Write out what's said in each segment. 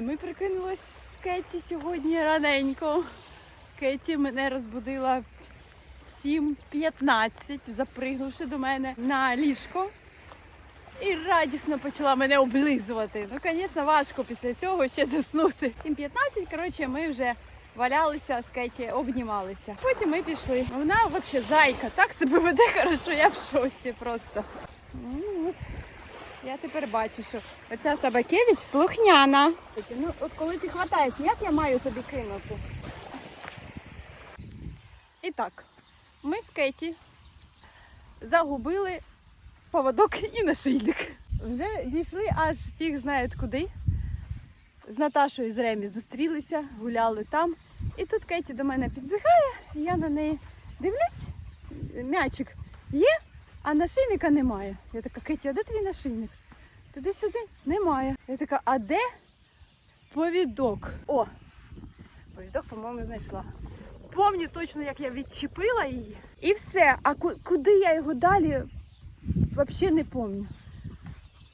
Ми прикинулись з Кеті сьогодні раненько. Кеті мене розбудила в 7.15, запригнувши до мене на ліжко. І радісно почала мене облизувати. Ну, звісно, важко після цього ще заснути. 7.15, коротше, ми вже валялися з Кеті, обнімалися. Потім ми пішли. Вона взагалі зайка, так себе веде хорошо, я в шоці просто. Я тепер бачу, що оця Собакевич слухняна. Ну, от коли ти хватаєш, як я маю тобі кинути? І так, ми з Кеті загубили поводок і нашийник. Вже дійшли аж фіг знає куди. З Наташою з Ремі зустрілися, гуляли там. І тут Кеті до мене підбігає, і я на неї дивлюсь, м'ячик є, а нашийника немає. Я така, Кеті, а де твій нашийник? Туди сюди немає. Я така, а де повідок? О! Повідок, по-моєму, знайшла. Помню точно, як я відчепила її. І все. А куди я його далі взагалі не пам'ятаю.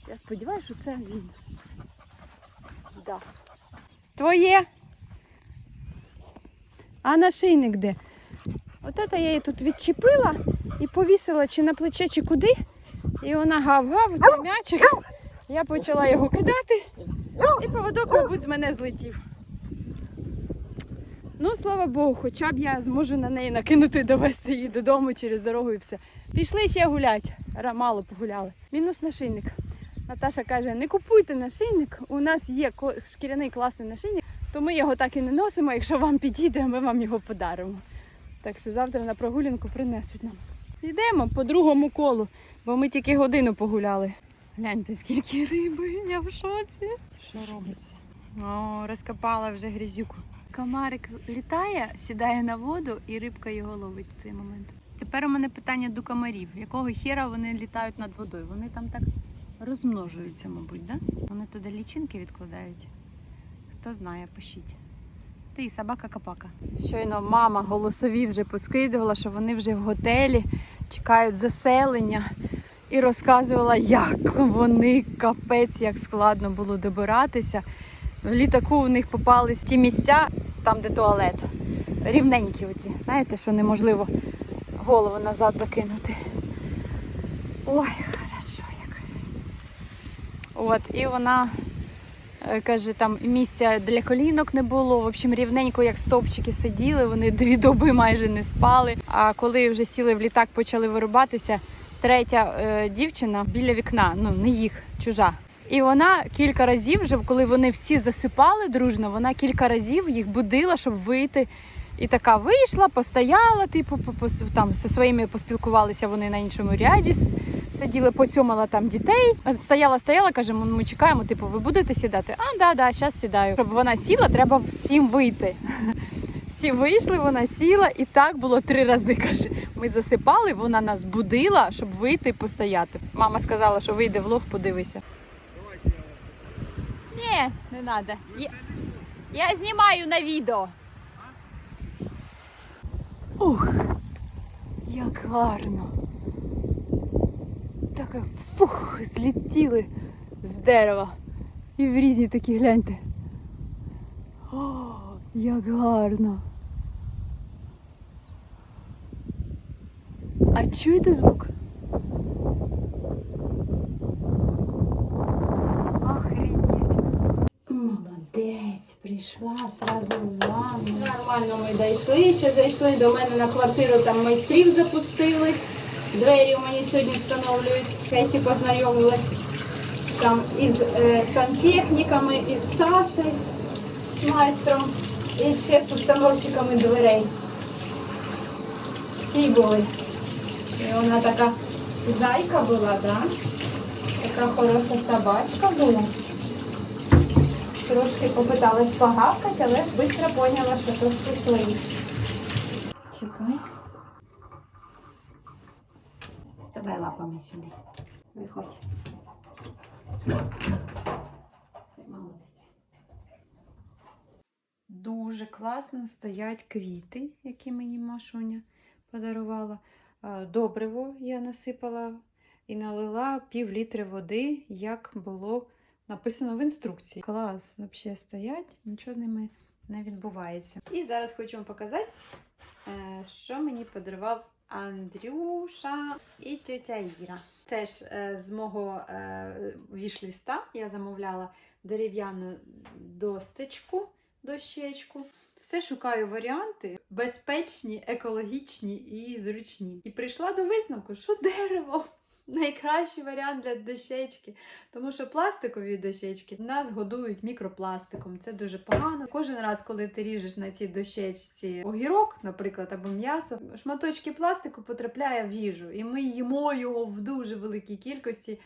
Я сподіваюся, що це він. Да. Твоє. А нашийник де? От це я її тут відчепила і повісила чи на плече, чи куди. І вона гав-гав, це м'ячик. Я почала його кидати, і поводок, мабуть, з мене злетів. Ну, слава Богу, хоча б я зможу на неї накинути і довести її додому через дорогу і все. Пішли ще гулять. Мало погуляли. Мінус нашийник. Наташа каже: не купуйте нашийник. У нас є шкіряний класний нашийник, то ми його так і не носимо. Якщо вам підійде, ми вам його подаримо. Так що завтра на прогулянку принесуть нам. Йдемо по другому колу, бо ми тільки годину погуляли. Гляньте, скільки риби, я в шоці. Що робиться? О, розкопала вже грязюку. Комарик літає, сідає на воду і рибка його ловить в цей момент. Тепер у мене питання до комарів. Якого хіра вони літають над водою? Вони там так розмножуються, мабуть, да? Вони туди лічинки відкладають. Хто знає, пишіть. Ти собака капака. Щойно мама голосові вже поскидувала, що вони вже в готелі чекають заселення. І розказувала, як вони капець, як складно було добиратися. В літаку в них попались ті місця, там, де туалет. Рівненькі оці. Знаєте, що неможливо голову назад закинути. Ой, хорошо як. От, і вона каже, там місця для колінок не було. В общем, рівненько, як стовпчики сиділи, вони дві доби майже не спали. А коли вже сіли в літак, почали вирубатися, третя е, дівчина біля вікна, ну не їх, чужа. І вона кілька разів, вже коли вони всі засипали дружно, вона кілька разів їх будила, щоб вийти. І така вийшла, постояла, типу, там зі своїми поспілкувалися вони на іншому ряді, сиділи, поцьомала там дітей. Стояла, стояла, каже, «Ми- ми чекаємо, типу, ви будете сідати? А, да, да, зараз сідаю. Щоб вона сіла, треба всім вийти. Всі вийшли, вона сіла, і так було три рази. Каже, ми засипали, вона нас будила, щоб вийти і постояти. Мама сказала, що вийде влог, подивися. Ні, не треба. Я, я знімаю на відео. Ух, як гарно. Таке фух, злетіли з дерева. І в різні такі гляньте. О, як гарно. А чуєте звук? Охренеть. Молодець, прийшла сразу. Нормально ми дійшли, ще зайшли до мене на квартиру, там майстрів запустили. Двері мені сьогодні встановлюють. Кеті познайомилась там із е, сантехніками, із Сашею, з майстром і ще з установщиками дверей. Ті були. І вона така зайка була, так? Така хороша собачка була. Трошки попиталась погавкати, але швидко поняла, що то свої. Чекай. Ставай лапами сюди. Виходь. Молодець. Дуже класно стоять квіти, які мені Машуня подарувала. Добриво я насипала і налила пів літри води, як було Написано в інструкції. Клас, взагалі стоять, нічого з ними не відбувається. І зараз хочу вам показати, е, що мені подарував Андрюша і тетя Іра. Це ж е, з мого е, вішліста я замовляла дерев'яну досточку, дощечку. Все шукаю варіанти безпечні, екологічні і зручні. І прийшла до висновку, що дерево найкращий варіант для дощечки. Тому що пластикові дощечки нас годують мікропластиком. Це дуже погано. Кожен раз, коли ти ріжеш на цій дощечці огірок, наприклад, або м'ясо, шматочки пластику потрапляє в їжу, і ми їмо його в дуже великій кількості.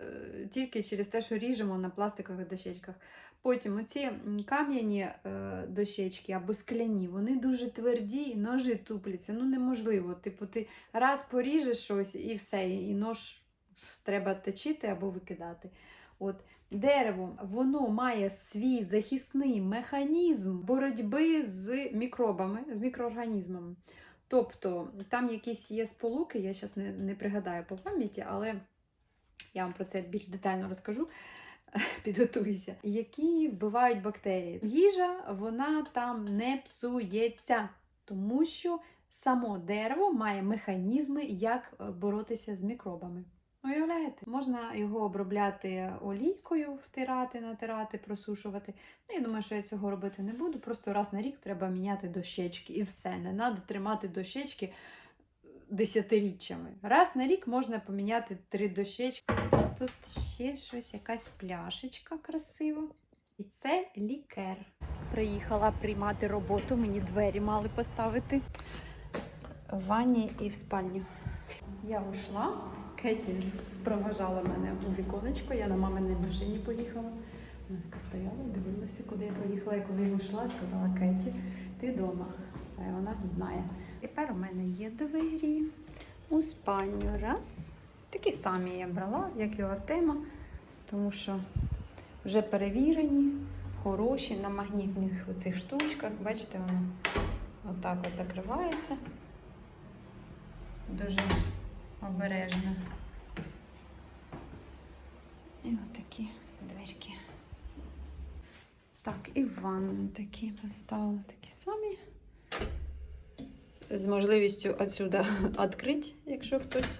е, Тільки через те, що ріжемо на пластикових дощечках. Потім оці кам'яні е, дощечки або скляні, вони дуже тверді, і ножі тупляться. Ну неможливо. Типу, ти раз поріжеш щось і все, і нож треба точити або викидати. От дерево воно має свій захисний механізм боротьби з мікробами, з мікроорганізмами. Тобто там якісь є сполуки, я зараз не, не пригадаю по пам'яті, але я вам про це більш детально розкажу. Підготуйся, які вбивають бактерії. Їжа вона там не псується, тому що само дерево має механізми, як е, боротися з мікробами. Уявляєте, можна його обробляти олійкою, втирати, натирати, просушувати. Ну, я думаю, що я цього робити не буду. Просто раз на рік треба міняти дощечки і все. Не треба тримати дощечки е, десятиріччями. Раз на рік можна поміняти три дощечки. Тут ще щось, якась пляшечка красива. І це лікер. Приїхала приймати роботу, мені двері мали поставити в ванні і в спальню. Я ушла. Кеті проважала мене у віконечко, я на маминій машині поїхала. Вона така стояла, дивилася, куди я поїхала, і коли я йшла, сказала Кеті, ти вдома. Все, вона знає. Тепер у мене є двері у спальню. Раз. Такі самі я брала, як і у Артема, тому що вже перевірені, хороші на магнітних оцих штучках. Бачите, воно отак от закривається. Дуже обережно. І отакі дверки. Так, і в ванну такі поставила такі самі. З можливістю отсюда відкрити, якщо хтось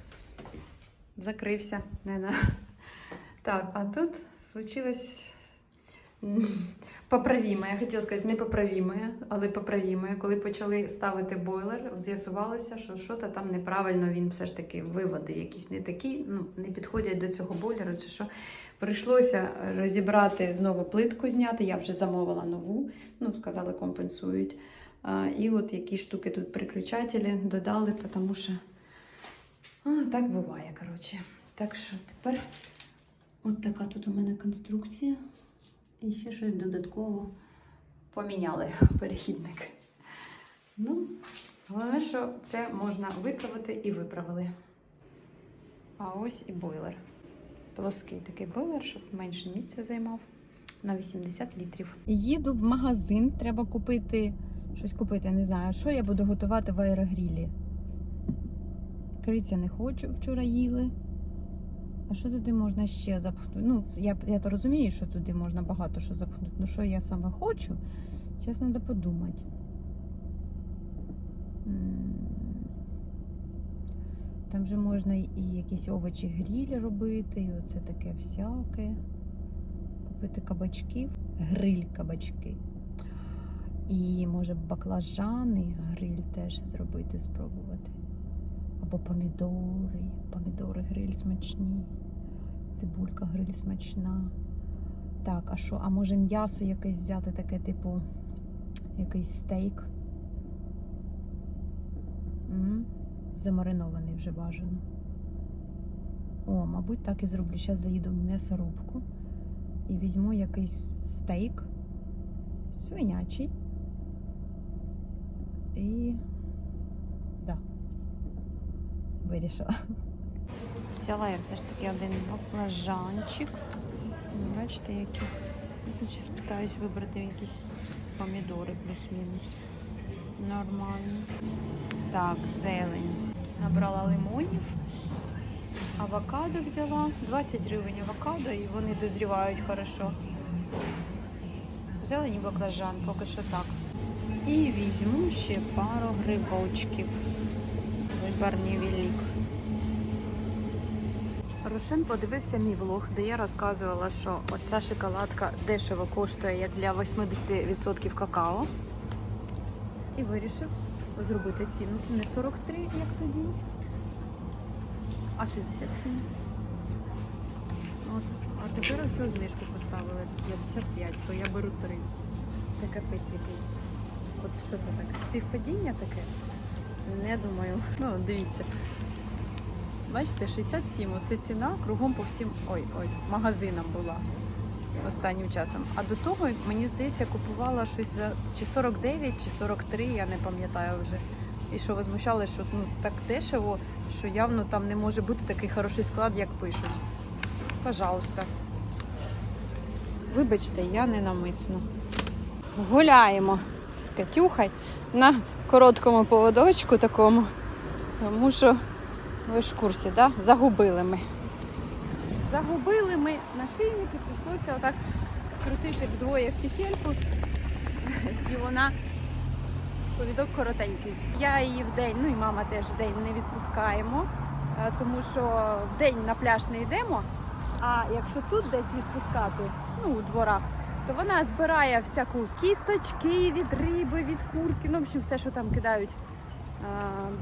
закрився. Не. Так, а тут случилось поправіме. Я хотіла сказати непоправіме, але поправіме. Коли почали ставити бойлер, з'ясувалося, що щось там неправильно, він все ж таки виводи якісь не такі, ну, не підходять до цього бойлеру, чи що. Прийшлося розібрати знову плитку зняти. Я вже замовила нову, ну, сказали, компенсують. А, і от які штуки тут приключателі додали, тому що а, так буває, коротше. Так що тепер от така тут у мене конструкція. І ще щось додатково поміняли перехідник. Ну, головне, що це можна виправити і виправили. А ось і бойлер. Плоский такий бойлер, щоб менше місця займав. На 80 літрів. Їду в магазин, треба купити щось купити, не знаю, що я буду готувати в аерогрілі. Криця не хочу, вчора їли. А що туди можна ще запхнути? Ну, я, я то розумію, що туди можна багато що запхнути. Ну, що я саме хочу, зараз треба подумати. Там же можна і якісь овочі грілі робити, і оце таке всяке. Купити кабачків, гриль кабачки. І може баклажани, гриль теж зробити, спробувати. Або помідори. Помідори гриль смачні. Цибулька гриль смачна. Так, а що? А може м'ясо якесь взяти, таке, типу, якийсь стейк. М? Замаринований вже бажано. О, мабуть, так і зроблю. Зараз заїду в м'ясорубку і візьму якийсь стейк свинячий. І вирішила. Взяла я все ж таки один баклажанчик. Бачите, які. Ще спитаюсь вибрати якісь помідори плюс-мінус. Нормально. Так, зелень. Набрала лимонів. Авокадо взяла. 20 гривень авокадо і вони дозрівають хорошо. Зелені баклажан, поки що так. І візьму ще пару грибочків. Вибарний велик. Рошен подивився мій влог, де я розказувала, що оця шоколадка дешево коштує як для 80% какао. І вирішив зробити ціну не 43, як тоді, а 67. От. А тепер ось знижку поставили 55, то я беру 3. Це капець якийсь. От що це таке? Співпадіння таке? Не думаю. Ну, дивіться. Бачите, 67. Оце ціна кругом по всім ой, ой, магазинам була останнім часом. А до того, мені здається, купувала щось за чи 49, чи 43, я не пам'ятаю вже. І що возмущали, що ну так дешево, що явно там не може бути такий хороший склад, як пишуть. Пожалуйста. Вибачте, я не намисно. Гуляємо з Катюхою на короткому поводочку такому, тому що ви ж в курсі, да? загубили ми. Загубили ми нашийники, прийшлося отак скрутити вдвоє в петельку, і вона повідок коротенький. Я її в день, ну і мама теж в день не відпускаємо, е, тому що в день на пляж не йдемо. А якщо тут десь відпускати, ну у дворах, то вона збирає всяку кісточки від риби, від курки, ну в общем, все, що там кидають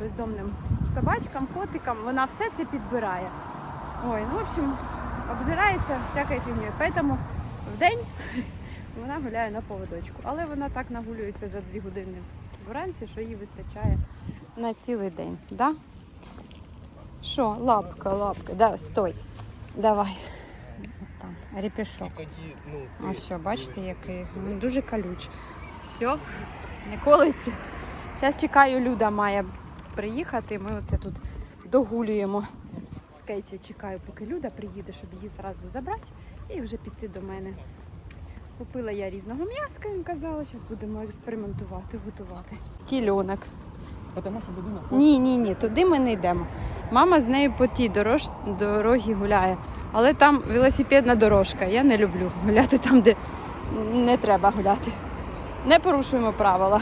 бездомним собачкам, котикам, вона все це підбирає. Ой, ну в общем, обжирається всякою фігньою. Поэтому в день вона гуляє на поводочку. Але вона так нагулюється за дві години вранці, що їй вистачає на цілий день. Да? Що, лапка, лапка, да, стой. Давай. Репішок. Ось все, бачите, який він дуже колючий. Все, не колиться. Зараз чекаю, Люда має приїхати. Ми оце тут догулюємо з Кейті. Чекаю, поки Люда приїде, щоб її зразу забрати і вже піти до мене. Купила я різного м'яска, їм казала, зараз будемо експериментувати, готувати. Тільонок. Потому що будинок Ні, ні, ні, туди ми не йдемо. Мама з нею по тій дорож... дорогі гуляє. Але там велосипедна дорожка. Я не люблю гуляти там, де не треба гуляти. Не порушуємо правила.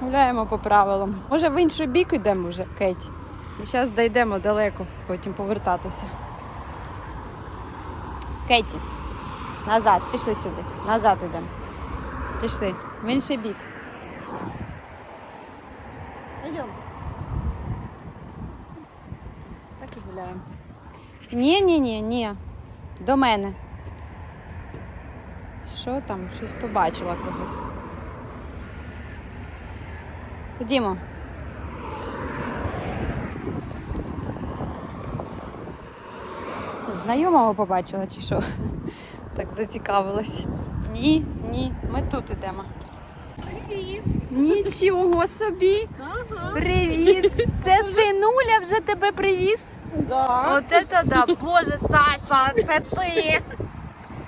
Гуляємо по правилам. Може в інший бік йдемо вже, Кеті. Ми зараз дійдемо далеко, потім повертатися. Кеті, назад, пішли сюди. Назад йдемо. Пішли. В інший бік. Йдемо. Так і гуляємо. Ні, ні, ні, ні. До мене. Що там? Щось побачила когось. Ходімо. Знайомого побачила чи що? Так зацікавилась. Ні, ні, ми тут ідемо. Привіт! Нічого собі! Привіт! Це синуля вже тебе привіз? Да. От це да! Боже, Саша, це ти!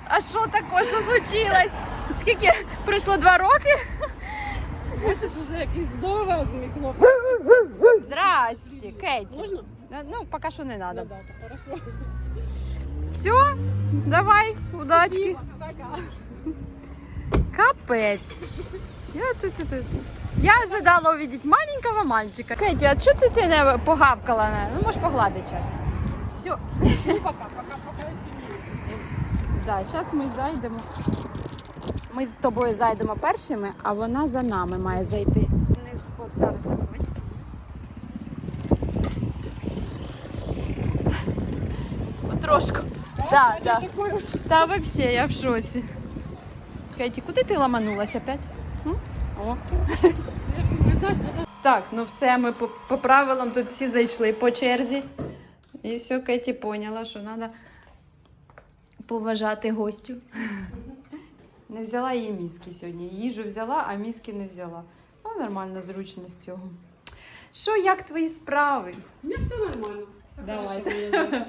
А що таке? Що случилось? Скільки пройшло два роки? Бачиш, уже якийсь здоровезний хлоп. Здрасте, Кеті. Можна? Ну, поки що не треба. да, хорошо. Все, давай, удачки. Пока. Капець. Я, ти. Я ожидала увидеть маленького мальчика. Кеті, а ти, ти не погавкала? Ну, можеш погладити зараз. Все. Ну, пока, пока, пока Да, зараз ми зайдемо. Ми з тобою зайдемо першими, а вона за нами має зайти. От зараз робить. Потрошку. Да, да. Та взагалі, я в шоці. Кеті, куди ти ламанулась опять? М? О. Так, ну все, ми по, по правилам тут всі зайшли по черзі. І все, Кеті поняла, що треба поважати гостю. Не взяла її мізки сьогодні. Їжу взяла, а мізки не взяла. Ну, нормально, зручно з цього. Що, як твої справи? У меня все нормально. Все Давайте. Рада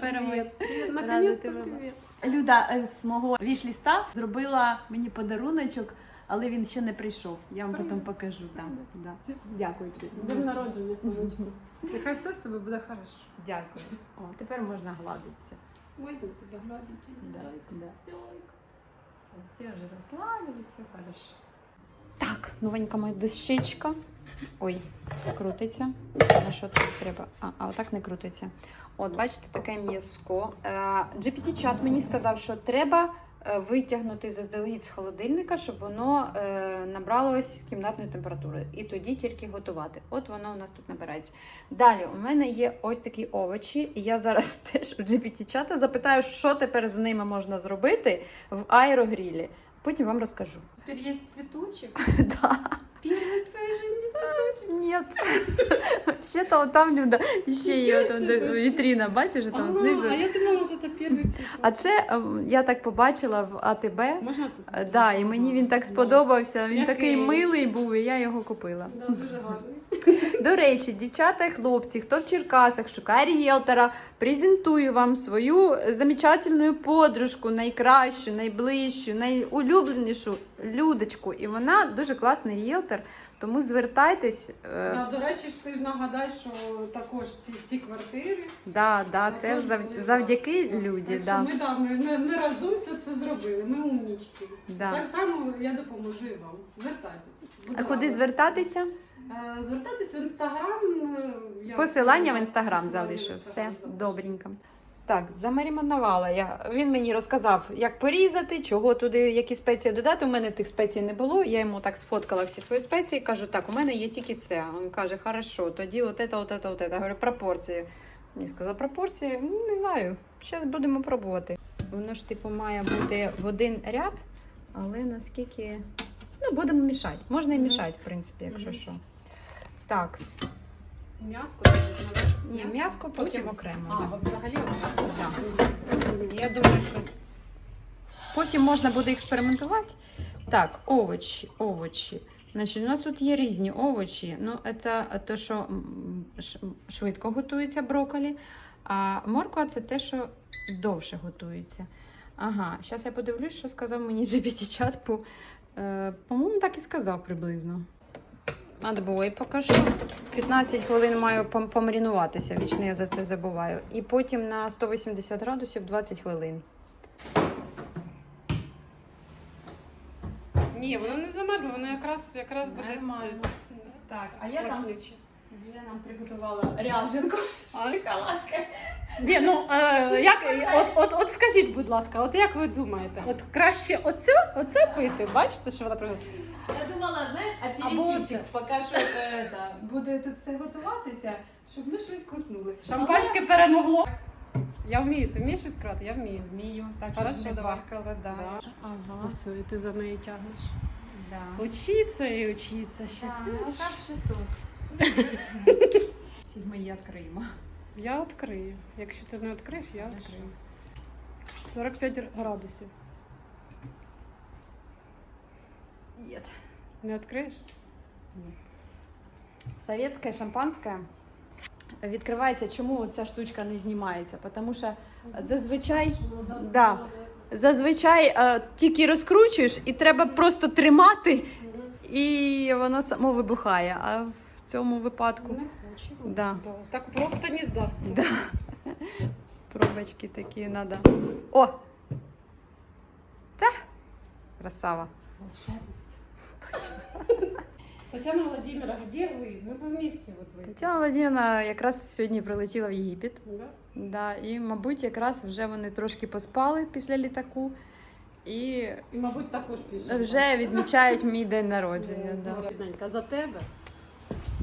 Наконец-то тебе привет. Люда е, з мого вішліста зробила мені подаруночок але він ще не прийшов. Я вам потім покажу. Так, да. Дякую тобі. Днем народження, сонечко. Нехай все в тебе буде хорошо. Дякую. О, тепер можна гладитися. На тебе глядять. Да, да. Зайка. Все вже розслабились, все хорошо. Так, новенька моя дощечка. Ой, крутиться. На що тут треба? А, а отак не крутиться. От, бачите, таке м'язко. Е, GPT-чат мені сказав, що треба витягнути заздалегідь з холодильника, щоб воно е, набралось кімнатної температури. І тоді тільки готувати. От воно у нас тут набирається. Далі у мене є ось такі овочі, і я зараз теж у GPT-чата запитаю, що тепер з ними можна зробити в аерогрілі. Потім вам розкажу. Теперь есть цветочек. Да. Первый в твоей жизни цветочек. Нет. Ще то там Люда, ще є там цвіточки. вітріна, бачиш, там знизу. А я думала, это первый. А це я так побачила в АТБ. Можна тут? Е, Да, і мені він так сподобався. Він такий милий був, і я його купила. Да, дуже гарний. До речі, дівчата і хлопці, хто в Черкасах шукає ріелтора, презентую вам свою замечательну подружку, найкращу, найближчу, найулюбленішу Людочку. І вона дуже класний ріелтор, тому звертайтесь. е, Да, до речі, ж ти ж нагадай, що також ці, ці квартири. Да, да, це також зав... були завдяки так. що Да. ми, да, ми, ми, ми разом все це зробили. Ми умнічки. Да. Так само я допоможу і вам. Звертайтесь. А куди звертатися? Е, Звертайтесь в інстаграм. е, я Посилання в інстаграм посилання в залишу. Все залишу. добренько. Так, замарінувала я. Він мені розказав, як порізати, чого туди, які спеції додати. У мене тих спецій не було. Я йому так сфоткала всі свої спеції. Кажу, так, у мене є тільки це. Він каже, хорошо, тоді от це, от це, от це. Я говорю, пропорції. Мені сказав, пропорції, Ну, не знаю. Зараз будемо пробувати. Воно ж типу має бути в один ряд, але наскільки. Ну, будемо мішати. Можна і мішати, в принципі, якщо що. Так, М'яско ні, м'яско потім окремо. А, взагалі отак? Да. Я думаю, що потім можна буде експериментувати. Так, овочі, овочі. Значить, у нас тут є різні овочі. Ну, це те, що швидко готується брокколі, а морква це те, що довше готується. Ага, зараз я подивлюсь, що сказав мені GPT-чат. Е, по-моєму, так і сказав приблизно. Надбой покажу. 15 хвилин маю помарінуватися, вічно я за це забуваю. І потім на 180 градусів 20 хвилин. Ні, воно не замерзло, воно якраз, якраз буде Нормально. Так, а класниче. вже нам приготувала ряженку. Шоколадка. Ні, ну е, як от, от, от скажіть, будь ласка, от як ви думаєте, от краще оце, оце пити? Бачите, що вона приготувала? Я думала, знаєш, аперитивчик, поки що буде тут все готуватися, щоб ми щось куснули. Шампанське перемогло. Я вмію, ти вмієш відкривати? Я вмію. Вмію, так Хорошо, щоб не давай. бахкало, да. Да. Ага, Все, і ти за неї тягнеш. да. Учиться і учиться. Ще Так, сидиш. ну, так що тут. Фіг ми її відкриємо. Я відкрию. Якщо ти не відкриєш, я відкрию. 45 градусів. Нет. Не відкриєш? Советське шампанське відкривається. Чому ця штучка не знімається? Тому що зазвичай, да, зазвичай е, тільки розкручуєш і треба просто тримати, і воно само вибухає. А в цьому випадку Не хочу. Да. Да, Так просто не здасться. Да. пробочки такі треба. О! Та! Красава. Точно. Тетяна Владимира, где вы? Мы бы вместе вот вы. Тетяна Владимировна якраз сьогодні прилетіла в Єгипет. Да? Да, і, мабуть, якраз вже вони трошки поспали після літаку і І, мабуть, також пішли. вже відмічають мій день народження. Да. Рідненька, за тебе.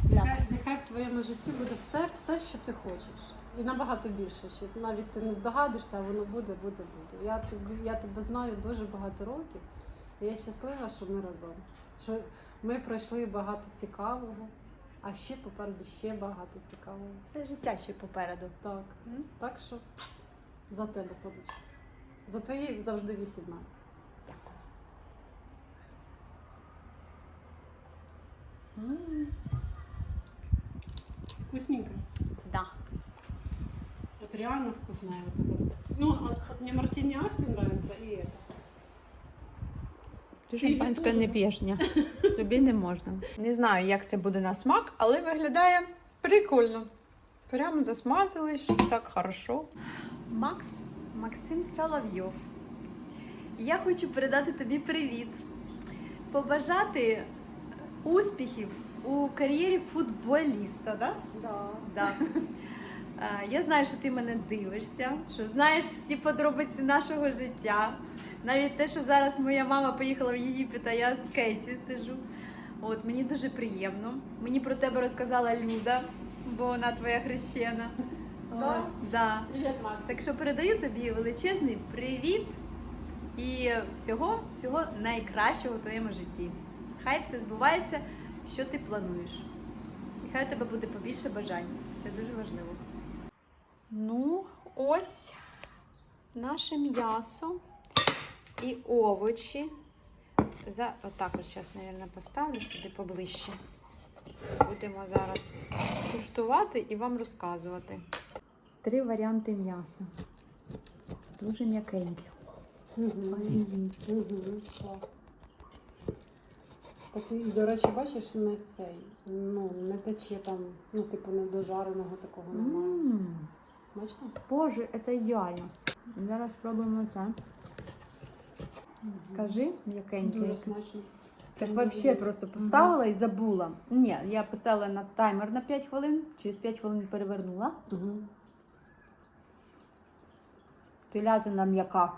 Да. Нехай, нехай в твоєму житті буде все, все, що ти хочеш. І набагато більше, що навіть ти не здогадуєшся, а воно буде, буде, буде. Я тобі, я тебе знаю дуже багато років, і я щаслива, що ми разом. Що ми пройшли багато цікавого, а ще попереду ще багато цікавого. Все життя ще попереду. Так. М? Так що за тебе, сонечко. За твої завжди 18. Дякую. М, Вкусненько. Да. Вот реально вкусная вот эта. Ну, от, от мне мартини Асти нравится и это. Ти шампанське не п'єш, ні. Тобі не можна. Не знаю, як це буде на смак, але виглядає прикольно. Прямо засмазили, щось так хорошо. Макс Максим Соловйов. Я хочу передати тобі привіт. Побажати успіхів у кар'єрі футболіста, да? Да. Да. Е, Я знаю, що ти мене дивишся, що знаєш всі подробиці нашого життя. Навіть те, що зараз моя мама поїхала в Єгипет, а я з Кейті сижу. От мені дуже приємно. Мені про тебе розказала Люда, бо вона твоя хрещена. Да? От, да. Привіт, Макс. Так що передаю тобі величезний привіт і всього, всього найкращого в твоєму житті. Хай все збувається, що ти плануєш. І хай у тебе буде побільше бажань. Це дуже важливо. Ну, ось наше м'ясо і овочі. За... Отак от зараз, мабуть, поставлю сюди поближче. Будемо зараз куштувати і вам розказувати. Три варіанти м'яса. Дуже м'якенькі. Угу. Угу. Клас. Такий, до речі, бачиш, не цей. Ну, не тече там, ну, типу, не дожареного такого немає. М, Смачно? Боже, це ідеально. Зараз спробуємо це. Кажи, м'якеньке. Дуже смачно. Так взагалі просто поставила і забула. Ні, я поставила на таймер на 5 хвилин, через 5 хвилин перевернула. Угу. Телятина м'яка.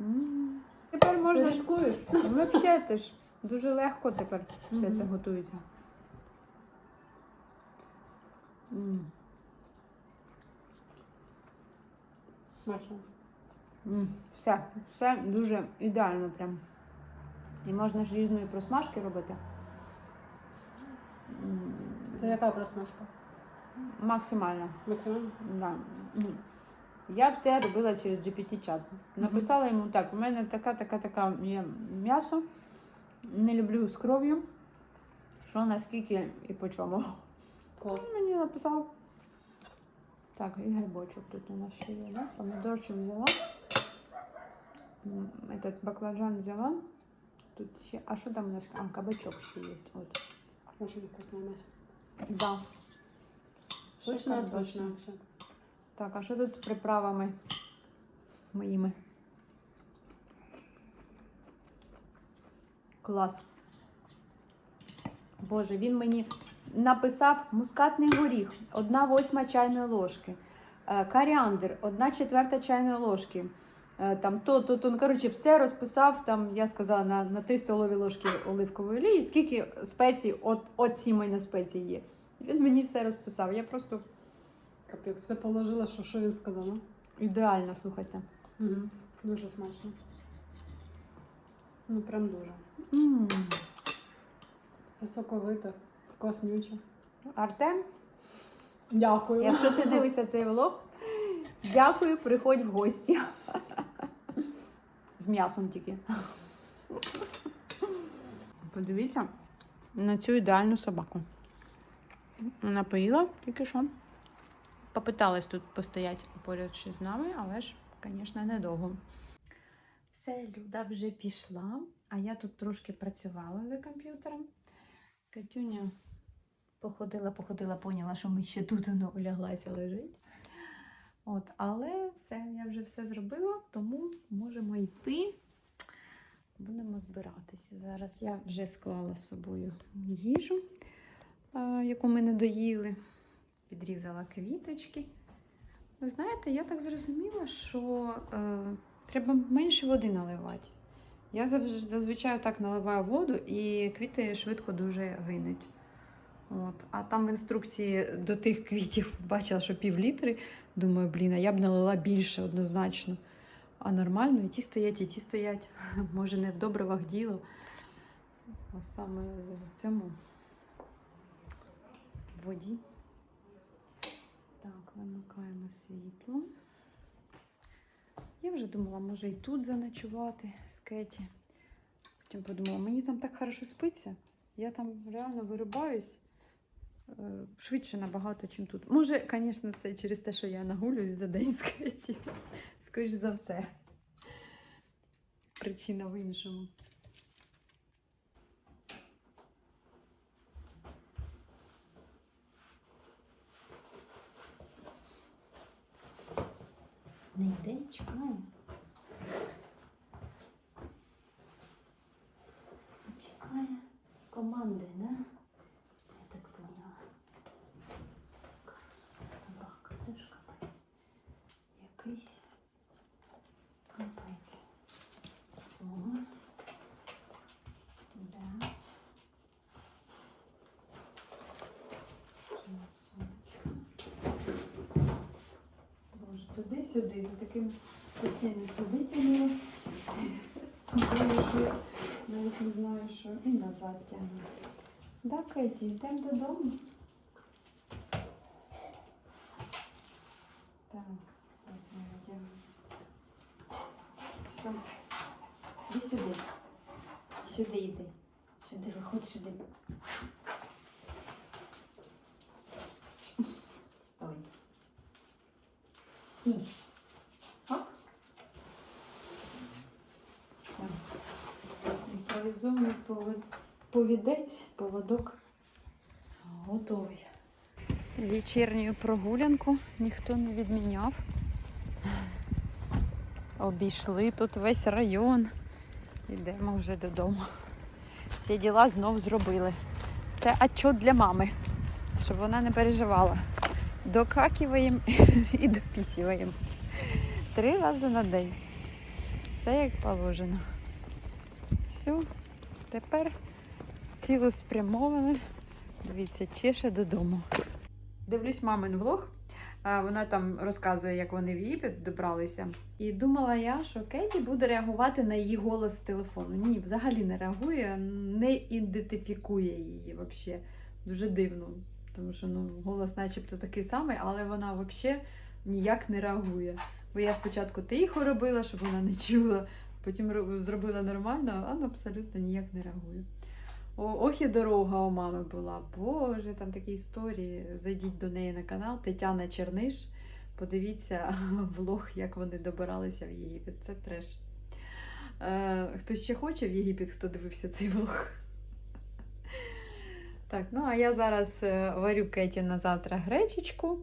М. Тепер можна. рискуєш? Взагалі теж дуже легко тепер все це готується. М. Смачно. Все, все дуже ідеально прям. І можна ж різної просмажки робити. Це яка просмажка? Максимально. Максимально? Да. Я все робила через GPT-чат. Написала йому так: у мене така, така, така є м'ясо. Не люблю з кров'ю. Що наскільки і по чому. Клас. Він мені написав. Так, і грибочок тут у нас ще є, да? Помідорчик взяла. Этот баклажан взяла. Тут ще. А що там у нас? А, кабачок ще є. От. Дуже вкусне м'ясо. Да. Сочне, Шикарно. сочне. все. Так, а що тут з приправами моїми? Клас. Боже, він мені написав мускатний горіх, одна восьма чайної ложки, е, коріандр, одна четверта чайної ложки. Е, Там то, то, то, ну, коротше, все розписав. Там я сказала на, на 3 столові ложки оливкової олії, скільки спецій, от, от ці мене спеції є. Він мені все розписав. Я просто Капець, все положила, що, що він сказав, ну? ідеально, слухайте. Угу. Дуже смачно. Ну, прям дуже. М. Все соковите, класнюче. Артем, Дякую. якщо ти дивишся цей влог, дякую, приходь в гості. З м'ясом тільки. Подивіться на цю ідеальну собаку. Вона поїла тільки що. Попиталась тут постояти поряд ще з нами, але ж, звісно, недовго. Все, Люда вже пішла, а я тут трошки працювала за комп'ютером. Катюня походила, походила, поняла, що ми ще тут воно уляглася лежить. От, але все, я вже все зробила, тому можемо йти. Будемо збиратися. Зараз я вже склала з собою їжу, яку ми не доїли. Підрізала квіточки. Ви знаєте, я так зрозуміла, що е, треба менше води наливати. Я зазвичай так наливаю воду, і квіти швидко дуже гинуть. От. А там в інструкції до тих квітів бачила, що пів літри. Думаю, блін, а я б налила більше однозначно. А нормально, і ті стоять, і ті стоять. Може, не в добривах діло. А саме в цьому воді. Так, вимикаємо світло. Я вже думала, може і тут заночувати з Кеті. Потім подумала, мені там так хорошо спиться. Я там реально вирубаюсь швидше набагато, ніж тут. Може, звісно, це через те, що я нагулююсь за день з Кеті. Скоріше за все. причина в іншому. Не йде, чекає. Чекає команди, да? Я так поняла. Собака, це ж капець. Якийсь капець. О. Да. Носочок. Туди-сюди, за таким постійно сюди тягнула. Собою щось, навіть не знаю що. І назад тягну. Так, Кеті, йдемо додому. Так, складно одягнемось. Стань. Іди сюди. Сюди йди. Сюди, виходь сюди. Стой. Стій. Оп. Так. Імпровізований повідець, поводок готовий. Вечірню прогулянку ніхто не відміняв. Обійшли тут весь район. Йдемо вже додому. Всі діла знов зробили. Це отчет для мами, щоб вона не переживала. Докакиваємо і допісюємо. Три рази на день. Все як положено. Все, тепер цілеспрямоване. Дивіться, чеше додому. Дивлюсь мамин влог. Вона там розказує, як вони в Єгипет добралися. І думала я, що Кеті буде реагувати на її голос з телефону. Ні, взагалі не реагує, не ідентифікує її взагалі. Дуже дивно. Тому що ну, голос начебто такий самий, але вона взагалі ніяк не реагує. Бо я спочатку тихо робила, щоб вона не чула, потім зробила нормально, а абсолютно ніяк не реагує. О, ох і дорога у мами була. Боже, там такі історії. Зайдіть до неї на канал Тетяна Черниш. Подивіться влог, як вони добиралися в Єгипет. Це треш. Е, хтось ще хоче в Єгипет, хто дивився цей влог? Так, ну а я зараз е, варю Кеті на завтра гречечку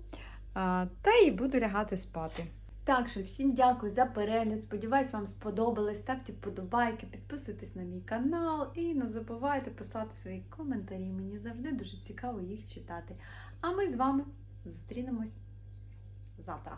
та й буду лягати спати. Так що всім дякую за перегляд. Сподіваюсь, вам сподобалось. Ставте вподобайки, підписуйтесь на мій канал і не забувайте писати свої коментарі. Мені завжди дуже цікаво їх читати. А ми з вами зустрінемось завтра.